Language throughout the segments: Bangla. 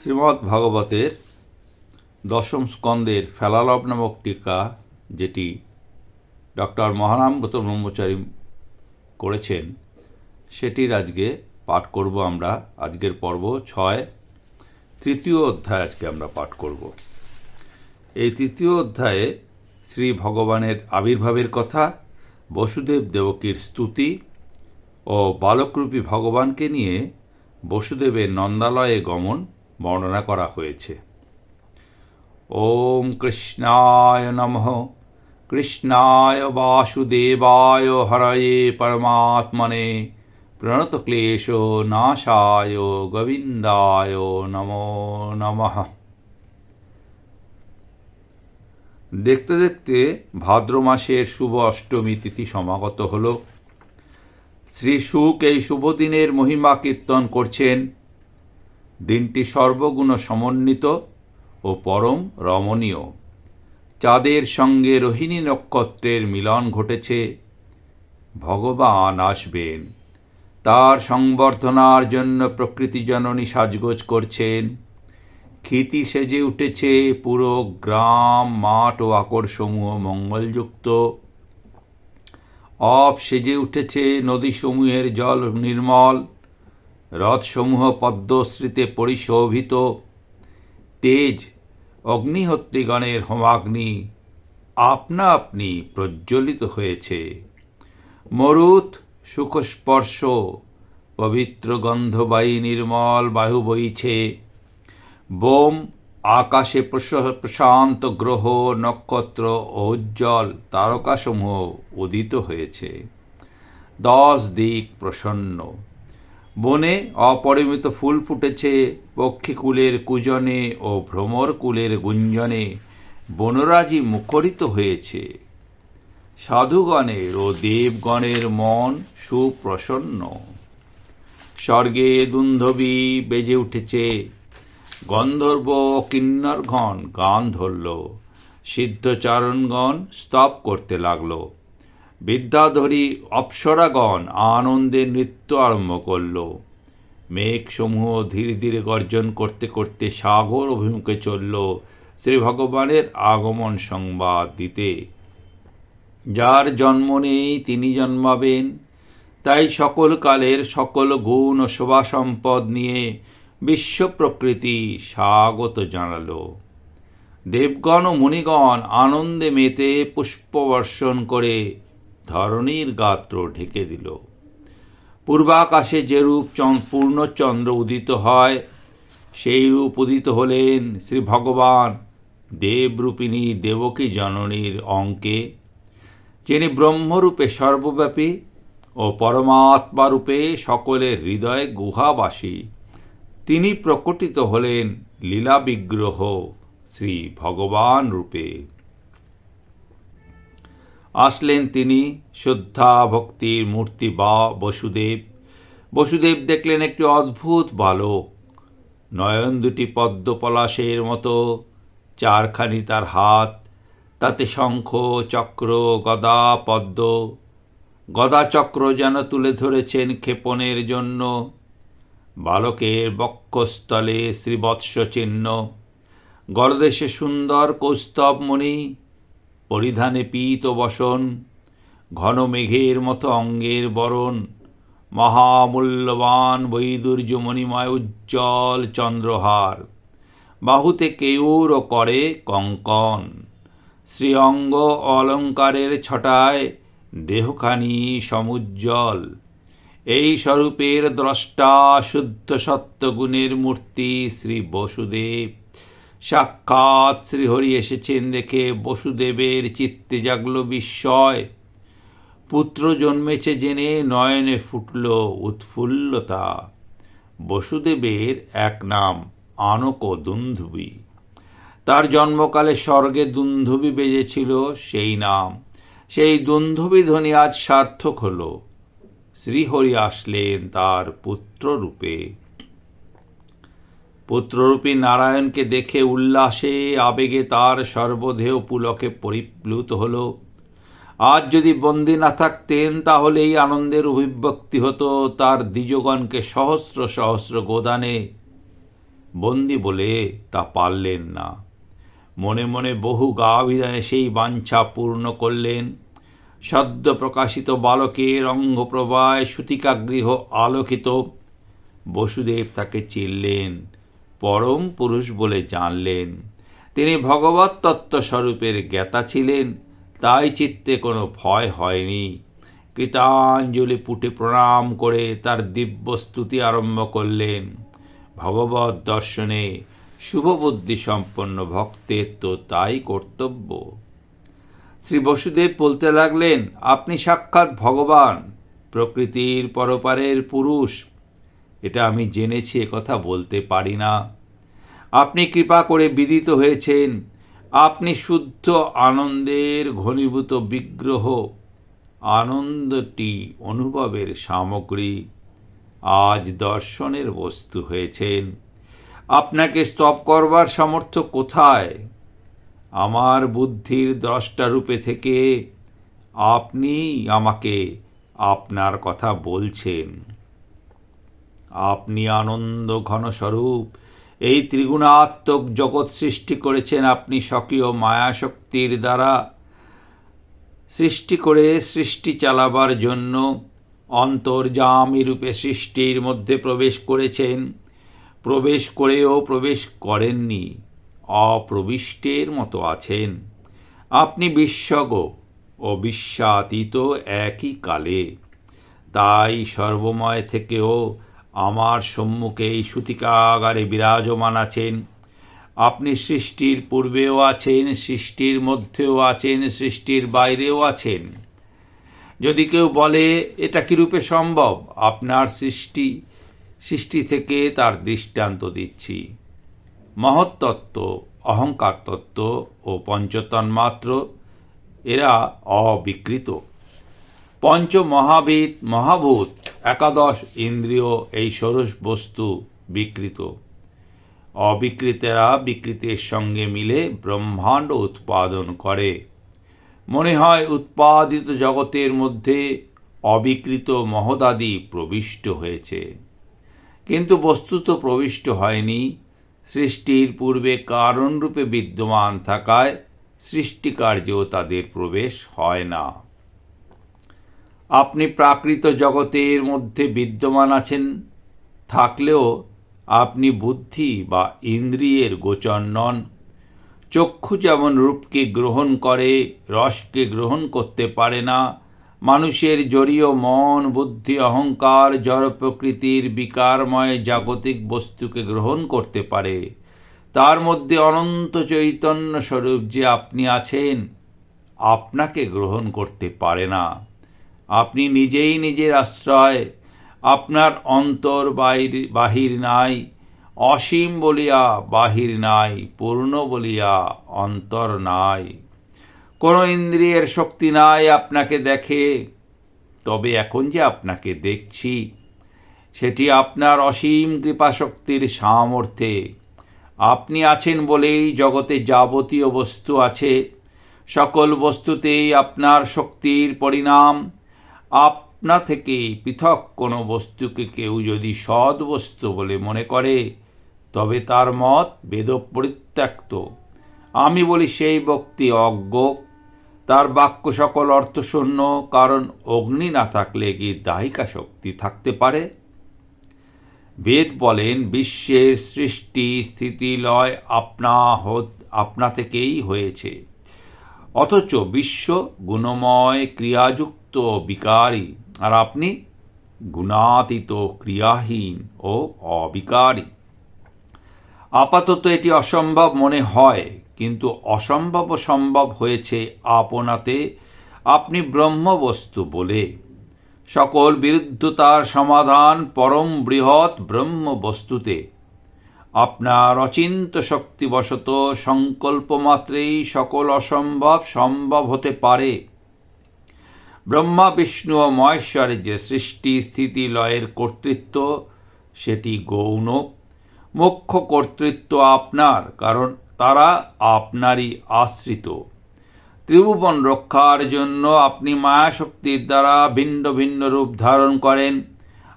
শ্রীমদ্ ভাগবতের দশম স্কন্দের ফেলালব নামক টিকা, যেটি ডক্টর মহানামগত ব্রহ্মচারী করেছেন, সেটির আজকে পাঠ করব আমরা। আজকের পর্ব ছয়, তৃতীয় অধ্যায় আজকে আমরা পাঠ করব। এই তৃতীয় অধ্যায়ে শ্রী ভগবানের আবির্ভাবের কথা, বসুদেব দেবকীর স্তুতি ও বালকরূপী ভগবানকে নিয়ে বসুদেবের নন্দালয়ে গমন বর্ণনা করা হয়েছে। ওম কৃষ্ণায় নমঃ। কৃষ্ণায় বাসুদেবায় হরয়ে পরমাত্মনে। প্রণত ক্লেশ নাশায় গোবিন্দায় নমো নমঃ। দেখতে দেখতে ভাদ্র মাসের শুভ অষ্টমী তিথি সমাগত হল। শ্রী সুক এই শুভ দিনের মহিমা কীর্তন করছেন দিনটি সর্বগুণ সমন্বিত ও পরম রমণীয়। চাঁদের সঙ্গে রোহিণী নক্ষত্রের মিলন ঘটেছে। ভগবান আসবেন। তার সংবর্ধনার জন্য প্রকৃতি জননী সাজগোজ করছেন। ক্ষিতি সেজে উঠেছে পুরো গ্রাম, মাঠ ও আকরসমূহ মঙ্গলযুক্ত। অপ সেজে উঠেছে নদীসমূহের জল নির্মল। রথসমূহ পদ্মশ্রীতে পরিশোভিত। তেজ অগ্নিহত্রীগণের হোমাগ্নি আপনা আপনি প্রজ্বলিত হয়েছে। মরুত সুখস্পর্শ পবিত্র গন্ধবায়ী নির্মল বায়ু বইছে। বোম আকাশে প্রশ- প্রশান্ত গ্রহ নক্ষত্র উজ্জ্বল তারকাসমূহ উদিত হয়েছে। দশ দিক প্রসন্ন। বনে অপরিমিত ফুল ফুটেছে, পক্ষীকুলের কুজনে ও ভ্রমরকুলের গুঞ্জনে। বনরাজি মুখরিত হয়েছে। সাধুগণের ও দেবগণের মন সুপ্রসন্ন। স্বর্গে দুন্ধবী বেজে উঠেছে। গন্ধর্ব কিন্নরগণ গান ধরল। সিদ্ধচারণগণ স্তব করতে লাগল। বিদ্যাধরী অপ্সরাগণ আনন্দে নৃত্য আরম্ভ করল। মেঘসমূহ ধীরে ধীরে গর্জন করতে করতে সাগর অভিমুখে চলল শ্রী ভগবানের আগমন সংবাদ দিতে। যার জন্ম নেই তিনি জন্মাবেন। তাই সকল কালের সকল গুণ ও শোভা সম্পদ নিয়ে বিশ্ব প্রকৃতি স্বাগত জানালো। দেবগণ ও মুনিগণ আনন্দে মেতে পুষ্পবর্ষণ করে ধরণীর গাত্র ঢেকে দিল। পূর্বাকাশে যেরূপ চন- পূর্ণচন্দ্র উদিত হয়, সেই রূপ উদিত হলেন শ্রী ভগবান দেবরূপিণী দেবকী জননীর অঙ্কে, যিনি ব্রহ্মরূপে সর্বব্যাপী ও পরমাত্মারূপে সকলের হৃদয় গুহাবাসী। তিনি প্রকটিত হলেন লীলা বিগ্রহ শ্রী ভগবান রূপে। আসলেন তিনি শ্রদ্ধা ভক্তির মূর্তি বা বসুদেব। বসুদেব দেখলেন একটি অদ্ভুত বালক। নয়ন দুটি পদ্ম পলাশের মতো, চারখানি তার হাত, তাতে শঙ্খ, চক্র, গদা, পদ্ম। গদা চক্র যেন তুলে ধরেছেন ক্ষেপণের জন্য। বালকের বক্ষস্থলে শ্রীবৎস চিহ্ন। গলদেশে সুন্দর কৌস্তবমণি পরিধানে পীত বসন, ঘন মেঘের মতো অঙ্গের বরণ, মহামূল্যবান বৈদুর্য মণিময় উজ্জ্বল চন্দ্রহার। বাহুতে কেউর করে কঙ্কন। শ্রীঅঙ্গ অলঙ্কারের ছটায় দেহখানি সমুজ্জ্বল। এই স্বরূপের দ্রষ্টা শুদ্ধ সত্যগুণের মূর্তি শ্রী বসুদেব। সাক্ষাৎ শ্রীহরি এসেছেন দেখে বসুদেবের চিত্তে জাগল বিস্ময়। পুত্র জন্মেছে জেনে নয়নে ফুটল উৎফুল্লতা। বসুদেবের এক নাম আনক দুন্ধুবি। তার জন্মকালে স্বর্গে দুন্ধুবি বেজেছিল সেই নাম। সেই দুন্ধুবি ধ্বনি আজ সার্থক হল। শ্রীহরি আসলেন তার পুত্ররূপে। পুত্ররূপী নারায়ণকে দেখে উল্লাসে আবেগে তার সর্বদেহ পুলকে পরিপ্লুত হল। আজ যদি বন্দী না থাকতেন, তাহলে এই আনন্দের অভিব্যক্তি হতো তার দ্বিজগণকে সহস্র সহস্র গোদানে। বন্দি বলে তা পারলেন না। মনে মনে বহু গাভিধানে সেই বাঞ্ছা পূর্ণ করলেন। সদ্য প্রকাশিত বালকের অঙ্গপ্রবায় সুতিকাগৃহ আলোকিত। বসুদেব তাকে চিনলেন। পরম পুরুষ বলে জানলেন। তিনি ভগবত তত্ত্ব স্বরূপের জ্ঞাতা ছিলেন, তাই চিত্তে কোনো ভয় হয়নি। কৃতাঞ্জলি পুটে প্রণাম করে তার দিব্য স্তুতি আরম্ভ করলেন। ভগবত দর্শনে শুভবুদ্ধি সম্পন্ন ভক্তের তো তাই কর্তব্য। শ্রী বসুদেব বলতে লাগলেন, আপনি সাক্ষাৎ ভগবান, প্রকৃতির পরপারের পুরুষ এটা আমি জেনেছি কথা বলতে পারি না। আপনি কৃপা করে বিদিত হয়েছেন। আপনি শুদ্ধ আনন্দের ঘনীভূত বিগ্রহ। আনন্দটি অনুভবের সামগ্রী। আজ দর্শনের বস্তু হয়েছেন। আপনাকে স্তব করবার সামর্থ্য কোথায়? আমার বুদ্ধির দ্রষ্টা রূপে থেকে আপনি আমাকে আপনার কথা বলছেন। আপনি আনন্দ ঘনস্বরূপ। এই ত্রিগুণাত্মক জগৎ সৃষ্টি করেছেন আপনি স্বকীয় মায়াশক্তির দ্বারা। সৃষ্টি করে সৃষ্টি চালাবার জন্য অন্তর্জামী রূপে সৃষ্টির মধ্যে প্রবেশ করেছেন। প্রবেশ করেও প্রবেশ করেননি। অপ্রবিষ্টের মতো আছেন। আপনি বিশ্বগ ও বিশ্বাতীত একই কালে। তাই সর্বময় থেকেও আমার সম্মুখে এই সুতিকাগারে বিরাজমান আছেন। আপনি সৃষ্টির পূর্বেও আছেন, সৃষ্টির মধ্যেও আছেন, সৃষ্টির বাইরেও আছেন। যদি কেউ বলে, এটা কীরূপে সম্ভব? আপনার সৃষ্টি সৃষ্টি থেকে তার দৃষ্টান্ত দিচ্ছি। মহত্তত্ত্ব অহংকার তত্ত্ব ও পঞ্চতন্মাত্র, এরা অবিকৃত। পঞ্চ মহাবিদ মহাভূত, একাদশ ইন্দ্রিয় এই ষোড়শ বস্তু বিকৃত। অবিকৃতেরা বিকৃতির সঙ্গে মিলে ব্রহ্মাণ্ড উৎপাদন করে। মনে হয় উৎপাদিত জগতের মধ্যে অবিকৃত মহদাদি প্রবিষ্ট হয়েছে। কিন্তু বস্তুত প্রবিষ্ট হয়নি। সৃষ্টির পূর্বে কারণরূপে বিদ্যমান থাকায় সৃষ্টিকার্যেও তাদের প্রবেশ হয় না। আপনি প্রাকৃত জগতের মধ্যে বিদ্যমান আছেন, থাকলেও আপনি বুদ্ধি বা ইন্দ্রিয়ের গোচর নন। চক্ষু যেমন রূপকে গ্রহণ করে, রসকে গ্রহণ করতে পারে না, মানুষের জড়ীয় মন, বুদ্ধি, অহংকার, জড় প্রকৃতির বিকারময় জাগতিক বস্তুকে গ্রহণ করতে পারে। তার মধ্যে অনন্ত চৈতন্য স্বরূপ যে আপনি আছেন, আপনাকে গ্রহণ করতে পারে না। আপনি নিজেই নিজের আশ্রয়, আপনার অন্তর বাইর বাহির নাই, অসীম বলিয়া বাহির নাই, পূর্ণ বলিয়া অন্তর নাই। কোনো ইন্দ্রিয়ের শক্তি নাই আপনাকে দেখে, তবে এখন যে আপনাকে দেখছি, সেটি আপনার অসীম কৃপাশক্তির সামর্থ্যে। আপনি আছেন বলেই জগতে যাবতীয় বস্তু আছে, সকল বস্তুতেই আপনার শক্তির পরিণাম আপনা থেকে পৃথক কোনো বস্তুকে কেউ যদি সৎ বস্তু বলে মনে করে, তবে তার মত বেদ পরিত্যক্ত আমি বলি সেই ব্যক্তি অজ্ঞ, তার বাক্য সকল অর্থশূন্য, কারণ অগ্নি না থাকলে কি দাহিকা শক্তি থাকতে পারে? বেদ বলেন, বিশ্বের সৃষ্টি, স্থিতি, লয় আপনা আপনা থেকেই হয়েছে। অথচ বিশ্ব গুণময়, ক্রিয়াযুক্ত বিকারী, আর আপনি গুণাতীত ক্রিয়াহীন ও অবিকারী। আপাতত এটি অসম্ভব মনে হয়, কিন্তু অসম্ভব সম্ভব হয়েছে আপনাতে। আপনি ব্রহ্মবস্তু বলে। সকল বিরুদ্ধতার সমাধান পরম বৃহৎ ব্রহ্ম বস্তুতে আপনার অচিন্ত শক্তিবশত সংকল্প মাত্রেই সকল অসম্ভব সম্ভব হতে পারে। ব্রহ্মা, বিষ্ণু ও মহেশ্বরের যে সৃষ্টি, স্থিতি, লয়ের কর্তৃত্ব, সেটি গৌণ। মুখ্য কর্তৃত্ব আপনার, কারণ তারা আপনারই আশ্রিত। ত্রিভুবন রক্ষার জন্য আপনি মায়াশক্তির দ্বারা ভিন্ন ভিন্ন রূপ ধারণ করেন।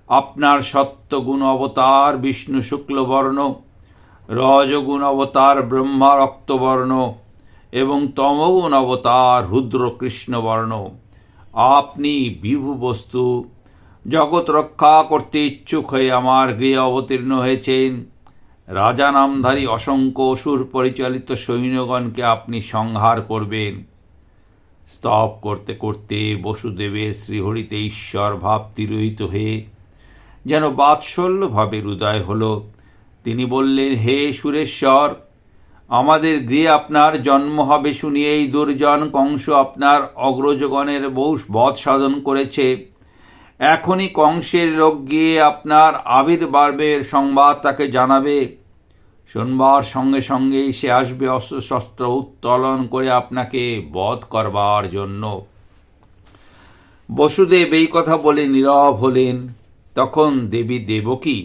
আপনার সত্যগুণ অবতার বিষ্ণু শুক্লবর্ণ, রজগুণ অবতার ব্রহ্মা রক্তবর্ণ, এবং তমগুণ অবতার রুদ্র কৃষ্ণবর্ণ। আপনি বিভু বস্তু, জগৎ রক্ষা করতে ইচ্ছুক হয়ে আমার গৃহে অবতীর্ণ হয়েছেন। রাজা নামধারী অসংখ্য অসুর পরিচালিত সৈন্যগণকে আপনি সংহার করবেন। স্তব করতে করতে বসুদেবের শ্রীহরিতে ঈশ্বর ভাব তিরোহিত হয়ে যেন বাৎসল্যভাবে হৃদয় হল। তিনি বললেন, হে সুরেশ্বর আমাদের গৃহে আপনার জন্ম হবে শুনিয়ে এই দুর্জন কংস আপনার অগ্রজগণের বহু বধ সাধন করেছে। এখনই কংসের রোগ গিয়ে আপনার আবির্ভাবের সংবাদ তাকে জানাবে। শোনবার সঙ্গে সঙ্গেই সে আসবে অস্ত্রশস্ত্র উত্তোলন করে আপনাকে বধ করবার জন্য। বসুদেব এই কথা বলে নীরব হলেন। তখন দেবী দেবকী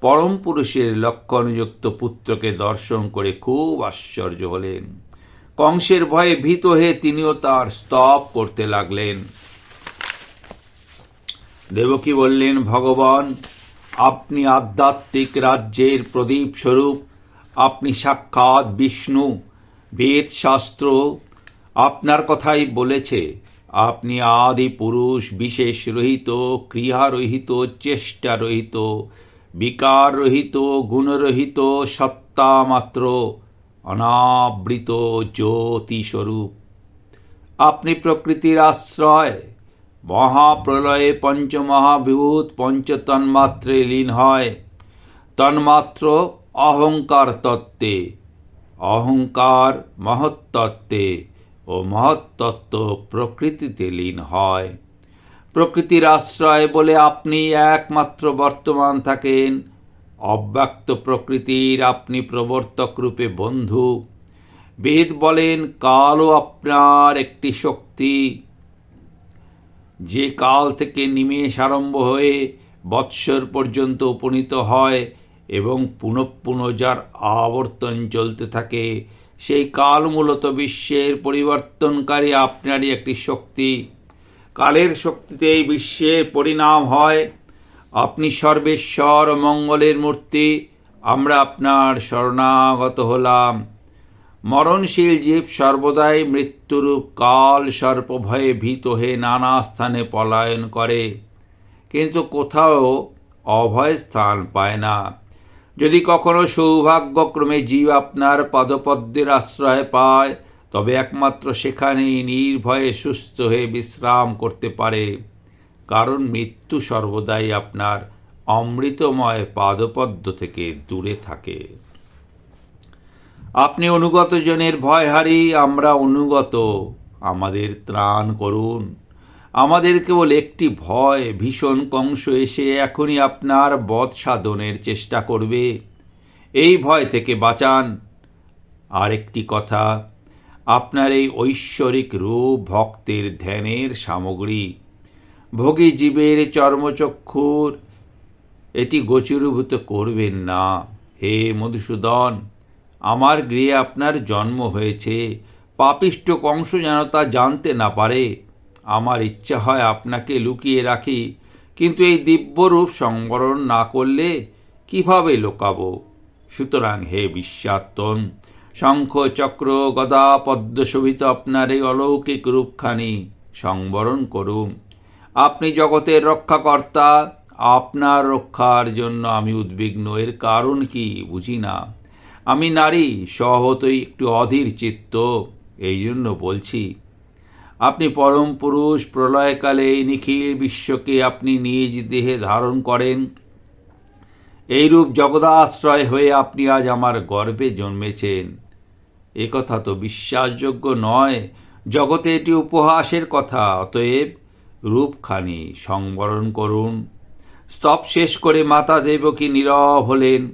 পরম পুরুষের লক্ষণযুক্ত পুত্রকে দর্শন করে খুব আশ্চর্য হলেন। কংসের ভয়ে ভীত হয়ে তিনিও তার স্তব করতে লাগলেন। দেবকী বললেন, ভগবান, আপনি আধ্যাত্মিক রাজ্যের প্রদীপ স্বরূপ, আপনি সাক্ষাৎ বিষ্ণু বেদ শাস্ত্র আপনার কথাই বলেছে। আপনি আদি পুরুষ, বিশেষ রহিত ক্রিয়ারহিত চেষ্টা রহিত বিকার রহিত গুণরহিত সত্তা মাত্র অনাবৃত জ্যোতি স্বরূপ আপনি প্রকৃতির আশ্রয়, মহাপ্রলয়ে পঞ্চমহাবিভূত পঞ্চতন্মাত্রে লীন হয়। তন্মাত্র অহংকার তত্ত্বে অহংকার মহত্তত্ত্বে ও মহত্তত্ত্ব প্রকৃতিতে লীন হয়। প্রকৃতির আশ্রয় বলে আপনি একমাত্র বর্তমান থাকেন। অব্যক্ত প্রকৃতির আপনি প্রবর্তক রূপে বন্ধু। বেদ বলেন, কালও আপনার একটি শক্তি। যে কাল থেকে নিমেষ আরম্ভ হয়ে বৎসর পর্যন্ত উপনীত হয় এবং পুনঃ পুনঃ যার আবর্তন চলতে থাকে, সেই কাল মূলত বিশ্বের পরিবর্তনকারী আপনারই একটি শক্তি। কালের শক্তিতেই বিশ্বের পরিণাম হয়। আপনি সর্বেশ্বর মঙ্গলের মূর্তি, আমরা আপনার শরণাগত হলাম। মরণশীল জীব সর্বদাই মৃত্যুরূপ কাল সর্প ভয়ে ভীত হয়ে নানা স্থানে পলায়ন করে। কিন্তু কোথাও অভয় স্থান পায় না। যদি কখনো সৌভাগ্যক্রমে জীব আপনার পদপদ্মের আশ্রয় পায় তবে একমাত্র সেখানেই নির্ভয়ে সুস্থ হয়ে বিশ্রাম করতে পারে, কারণ মৃত্যু সর্বদাই আপনার অমৃতময় পাদপদ্ম থেকে দূরে থাকে। আপনি অনুগত জনের ভয় হারি আমরা অনুগত। আমাদের ত্রাণ করুন। আমাদের কেবল একটি ভয়, ভীষণ কংস এসে এখনই আপনার বধ সাধনের চেষ্টা করবে। এই ভয় থেকে বাঁচান। আর একটি কথা আপনার এই ঐশ্বরিক রূপ ভক্তের ধ্যানের সামগ্রী। ভোগী জীবের চর্মচক্ষুর, এটি গোচরীভূত করবেন না। হে মধুসূদন, আমার গৃহে আপনার জন্ম হয়েছে। পাপিষ্ট কংস যেন তা জানতে না পারে। আমার ইচ্ছা হয় আপনাকে লুকিয়ে রাখি, কিন্তু এই দিব্যরূপ সংবরণ না করলে কীভাবে লোকাবো? সুতরাং হে বিশ্বাত্তন শঙ্খ চক্র গদা পদ্মশোভিত আপনার এই অলৌকিক রূপখানি সংবরণ করুন। আপনি জগতের রক্ষাকর্তা, আপনার রক্ষার জন্য আমি উদ্বিগ্ন। এর কারণ কি বুঝি না। আমি নারী স্বহতই একটু অধীর চিত্ত এই জন্য বলছি। আপনি পরম পুরুষ, প্রলয়কালে নিখিল বিশ্বকে আপনি নিজ দেহে ধারণ করেন। এইরূপ জগদাশ্রয় হয়ে আপনি আজ আমার গর্বে জন্মেছেন। এ কথা তো বিশ্বাসযোগ্য নয়। জগতে এটি উপহাসের কথা, অতএব রূপখানি সংবরণ করুন। স্তব শেষ করে মাতা দেবকী নীরব হলেন।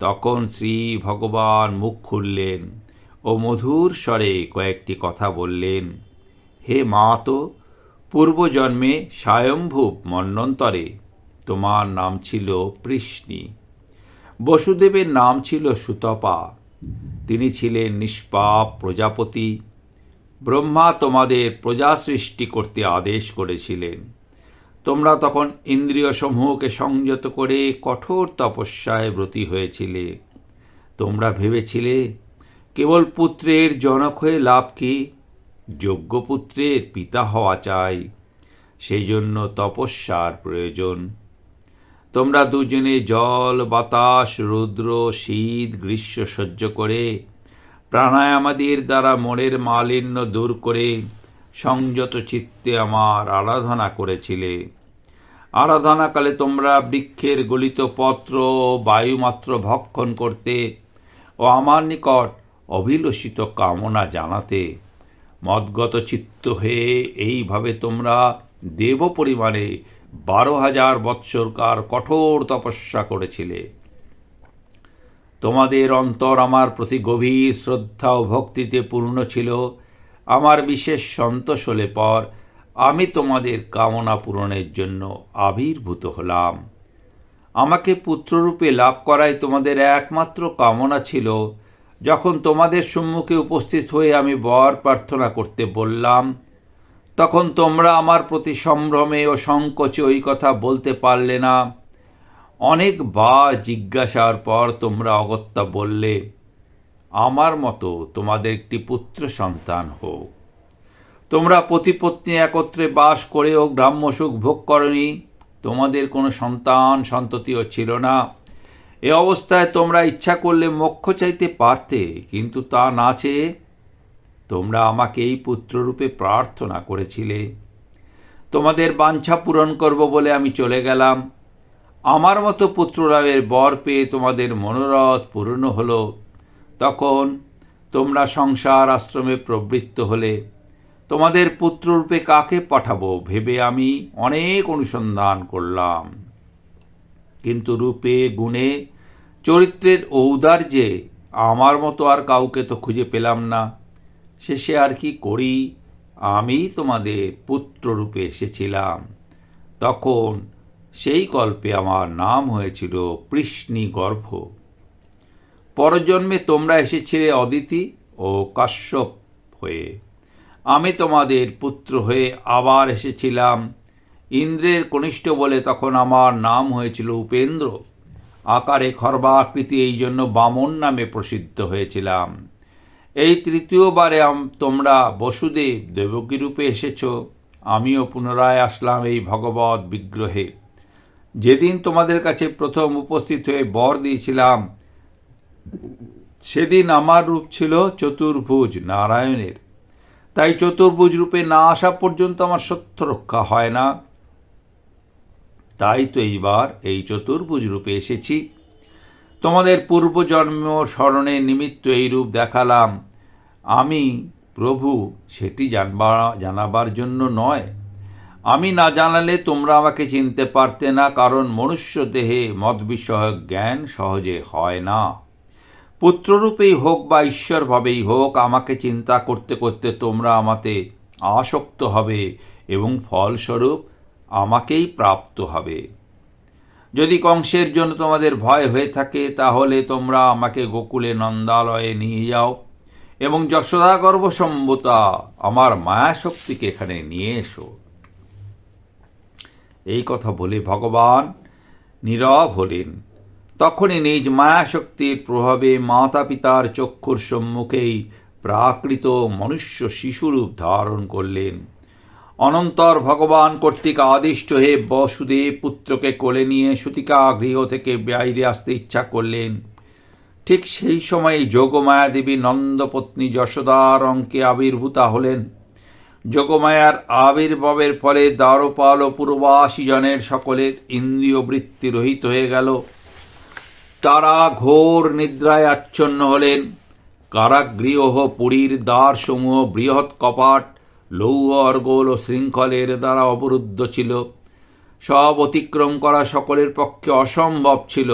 তখন শ্রী ভগবান মুখ খুললেন ও মধুর স্বরে কয়েকটি কথা বললেন। হে মা তো, পূর্বজন্মে স্বয়ম্ভূপ মন্বন্তরে তোমার নাম ছিল পৃষ্ণি বসুদেবের নাম ছিল সুতপা। তিনি ছিলেন নিষ্পাপ প্রজাপতি। ব্রহ্মা তোমাদের প্রজা সৃষ্টি করতে আদেশ করেছিলেন। তোমরা তখন ইন্দ্রিয় সমূহকে সংযত করে কঠোর তপস্যায় ব্রতী হয়েছিলে। তোমরা ভেবেছিলে, কেবল পুত্রের জনক হয়ে লাভ কি? যোগ্য পুত্রের পিতা হওয়া চাই। সেই জন্য তপস্যার প্রয়োজন। তোমরা দুজনে জল, বাতাস, রুদ্র, শীত, গ্রীষ্ম সহ্য করে প্রাণায়ামাদির দ্বারা মনের মালিন্য দূর করে সংযত চিত্তে আমার আরাধনা করেছিলে। আরাধনাকালে তোমরা বৃক্ষের গলিত পত্র বায়ুমাত্র ভক্ষণ করতে ও আমার নিকট অভিলষিত কামনা জানাতে। মদগত চিত্ত হয়ে এইভাবে তোমরা দেব পরিমাণে বারো হাজার বৎসরকার কঠোর তপস্যা করেছিলে। তোমাদের অন্তর আমার প্রতি গভীর শ্রদ্ধা ও ভক্তিতে পূর্ণ ছিল। আমার বিশেষ সন্তোষ হলে পর আমি তোমাদের কামনা পূরণের জন্য আবির্ভূত হলাম। আমাকে পুত্ররূপে লাভ করাই তোমাদের একমাত্র কামনা ছিল। যখন তোমাদের সম্মুখে উপস্থিত হয়ে আমি বর প্রার্থনা করতে বললাম তখন তোমরা আমার প্রতি সম্ভ্রমে ও সংকোচে ওই কথা বলতে পারলে না। অনেকবার জিজ্ঞাসার পর তোমরা অগত্যা বললে, আমার মতো তোমাদের একটি পুত্র সন্তান হোক। তোমরা পতিপত্নী একত্রে বাস করেও গ্রাম্য সুখ ভোগ করনি। তোমাদের কোনো সন্তান সন্ততিও ছিল না। এ অবস্থায় তোমরা ইচ্ছা করলে মোক্ষ চাইতে পারতে, কিন্তু তা না চেয়ে তোমরা আমাকে এই পুত্ররূপে প্রার্থনা করেছিলে। তোমাদের বাঞ্ছা পূরণ করব বলে আমি চলে গেলাম। আমার মতো পুত্ররাবের বর পেয়ে তোমাদের মনোরথ পূর্ণ হলো। তখন তোমরা সংসার আশ্রমে প্রবৃত্ত হলে তোমাদের পুত্ররূপে কাকে পাঠাবো ভেবে আমি অনেক অনুসন্ধান করলাম। কিন্তু রূপে, গুণে, চরিত্রের ঔদার্যে আমার মতো আর কাউকে তো খুঁজে পেলাম না। শেষে আর কি করি? আমি তোমাদের পুত্ররূপে এসেছিলাম। তখন সেই কল্পে আমার নাম হয়েছিল পৃষ্ণি গর্ভ পরজন্মে তোমরা এসেছিলে অদিতি ও কাশ্যপ হয়ে। আমি তোমাদের পুত্র হয়ে আবার এসেছিলাম। ইন্দ্রের কনিষ্ঠ বলে তখন আমার নাম হয়েছিল উপেন্দ্র। আকারে খর্বাকৃতি এই জন্য বামন নামে প্রসিদ্ধ হয়েছিলাম। এই তৃতীয়বারে তোমরা বসুদেব দেবকী রূপে এসেছ, আমিও পুনরায় আসলাম এই ভগবত বিগ্রহে। যেদিন তোমাদের কাছে প্রথম উপস্থিত হয়ে বর দিয়েছিলাম, সেদিন আমার রূপ ছিল চতুর্ভুজ নারায়ণের। তাই চতুর্ভুজ রূপে না আসা পর্যন্ত আমার সত্য রক্ষা হয় না। তাই তো এইবার এই চতুর্ভুজ রূপে এসেছি। তোমাদের পূর্বজন্ম স্মরণে নিমিত্ত এই রূপ দেখালাম। আমি প্রভু, সেটি জানবা, জানাবার জন্য নয়। আমি না জানালে তোমরা আমাকে চিনতে পারতে না, কারণ মনুষ্য দেহে মত বিষয়ক জ্ঞান সহজে হয় না। পুত্ররূপেই হোক বা ঈশ্বরভাবেই হোক, আমাকে চিন্তা করতে করতে তোমরা আমাতে আসক্ত হবে এবং ফলস্বরূপ আমাকেই প্রাপ্ত হবে। যদি কংসের জন্য তোমাদের ভয় হয়ে থাকে, তাহলে তোমরা আমাকে গোকুলে নন্দালয়ে নিয়ে যাও। এবং যশোদা গর্ভসম্ভতা আমার মায়াশক্তিকে এখানে নিয়ে এসো। এই কথা বলে ভগবান নীরব হলেন। তখনই নিজ মায়াশক্তির প্রভাবে মাতা পিতার চক্ষুর সম্মুখেই প্রাকৃত মনুষ্য শিশুরূপ ধারণ করলেন। অনন্তর ভগবান কর্তৃক আদিষ্ট হয়ে বসুদেব পুত্রকে কোলে নিয়ে সুতিকা গৃহ থেকে বাইরে আসতে ইচ্ছা করলেন। ঠিক সেই সময় যোগমায়া দেবী নন্দপত্নী যশোদার অঙ্কে আবির্ভূতা হলেন। যোগমায়ার আবির্ভাবের ফলে দ্বারপাল ও পূর্বাসী জনের সকলের ইন্দ্রিয় বৃত্তি রহিত হয়ে গেল। তারা ঘোর নিদ্রায় আচ্ছন্ন হলেন। কারাগৃহ পুরীর দ্বারসমূহ বৃহৎ কপাট লৌহ অর্গল ও শৃঙ্খলের দ্বারা অবরুদ্ধ ছিল। সব অতিক্রম করা সকলের পক্ষে অসম্ভব ছিল।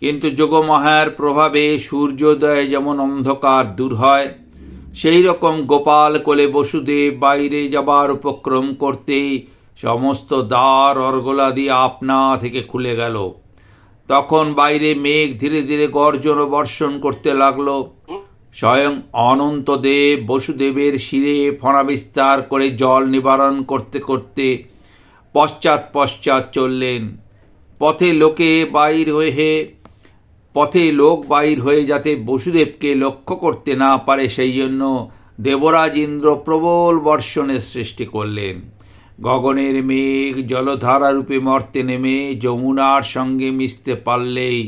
কিন্তু যোগমহায়ের প্রভাবে সূর্যোদয় যেমন অন্ধকার দূর হয়, সেই রকম গোপাল কোলে বসুদেব বাইরে যাবার উপক্রম করতেই সমস্ত দ্বার অর্গলাদি আপনা থেকে খুলে গেল। তখন বাইরে মেঘ ধীরে ধীরে গর্জন বর্ষণ করতে লাগল। স্বয়ং অনন্তদেব বসুদেবের শিরে ফণা বিস্তার করে জল নিবারণ করতে করতে পশ্চাৎ পশ্চাৎ চললেন। পথে লোকে বাইর হয়ে পথে লোক বাইর হয়ে যাতে বসুদেবকে লক্ষ্য করতে না পারে, সেই জন্য দেবরাজ ইন্দ্র প্রবল বর্ষণের সৃষ্টি করলেন। গগনের মেঘ জলধারা রূপে মর্তে নেমে যমুনার সঙ্গে মিশতে পারলেই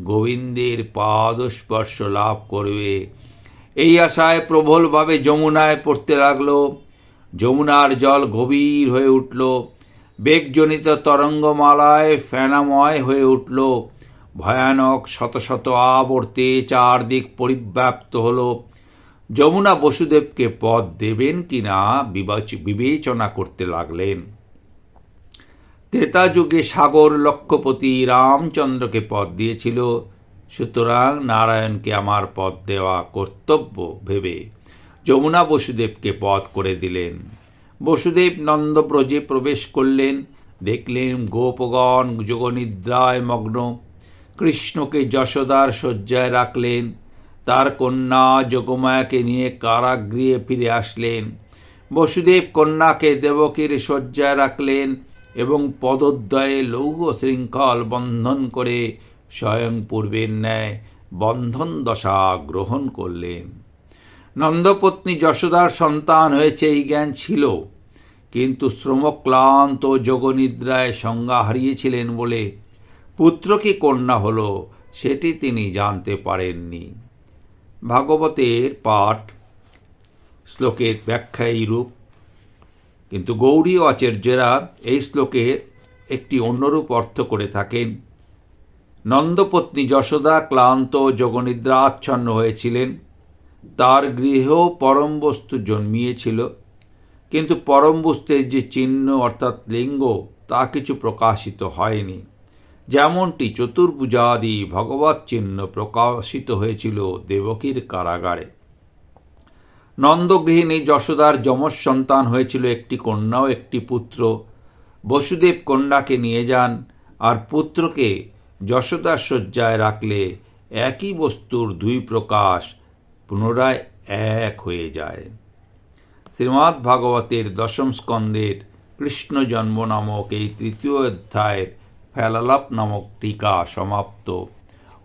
গোবিন্দের পাদস্পর্শ লাভ করবে। এই আশায় প্রবলভাবে যমুনায় পড়তে লাগল। যমুনার জল গভীর হয়ে উঠল। বেগজনিত তরঙ্গমালায় ফেনাময় হয়ে উঠল। ভয়ানক শত শত আবর্তে চারদিক পরিব্যাপ্ত হল। যমুনা বসুদেবকে পথ দেবেন কিনা বিবাচ- বিবেচনা করতে লাগলেন। ত্রেতা যুগে সাগর লক্ষ্যপতি রামচন্দ্রকে পদ দিয়েছিল। সুতরাং নারায়ণকে আমার পদ দেওয়া কর্তব্য ভেবে যমুনা বসুদেবকে পথ করে দিলেন। বসুদেব নন্দব্রজে প্রবেশ করলেন। দেখলেন গোপগণ যোগনিদ্রায় মগ্ন। কৃষ্ণকে যশোদার শয্যায় রাখলেন। তার কন্যা যোগমায়াকে নিয়ে কারাগৃহে ফিরে আসলেন। বসুদেব কন্যাকে দেবকীর শয্যায় রাখলেন। এবং পদদ্বয়ে লৌহ শৃঙ্খল বন্ধন করে স্বয়ং পূর্বের ন্যায় বন্ধন দশা গ্রহণ করলেন। নন্দপত্নী যশোদার সন্তান হয়েছে, এই জ্ঞান ছিল। কিন্তু শ্রমক্লান্ত যোগনিদ্রায় সংজ্ঞা হারিয়েছিলেন বলে পুত্র কি কন্যা হল, সেটি তিনি জানতে পারেননি। ভাগবতের পাঠ শ্লোকের ব্যাখ্যা এইরূপ কিন্তু গৌরী আচার্যরা এই শ্লোকের একটি অন্যরূপ অর্থ করে থাকেন। নন্দপত্নী যশোদা ক্লান্ত যোগনিদ্রা আচ্ছন্ন হয়েছিলেন। তার গৃহেও পরম বস্তু জন্মিয়েছিল। কিন্তু পরম বস্তুর যে চিহ্ন অর্থাৎ লিঙ্গ, তা কিছু প্রকাশিত হয়নি। যেমনটি চতুর্ভুজাদি ভগবত চিহ্ন প্রকাশিত হয়েছিল দেবকীর কারাগারে। নন্দগৃহিণী যশোদার যমজ সন্তান হয়েছিল একটি কন্যা ও একটি পুত্র। বসুদেব কন্যাকে নিয়ে যান আর পুত্রকে যশোদার শয্যায় রাখলে একই বস্তুর দুই প্রকাশ পুনরায় এক হয়ে যায়। শ্রীমদ্ ভাগবতের দশম স্কন্দের কৃষ্ণ জন্ম নামক এই তৃতীয় অধ্যায়ের ফেলালাপ নামক টিকা সমাপ্ত।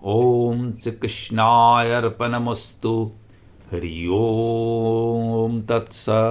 ওম শ্রীকৃষ্ণায় অর্পণমস্তু। हरि ओम तत्सा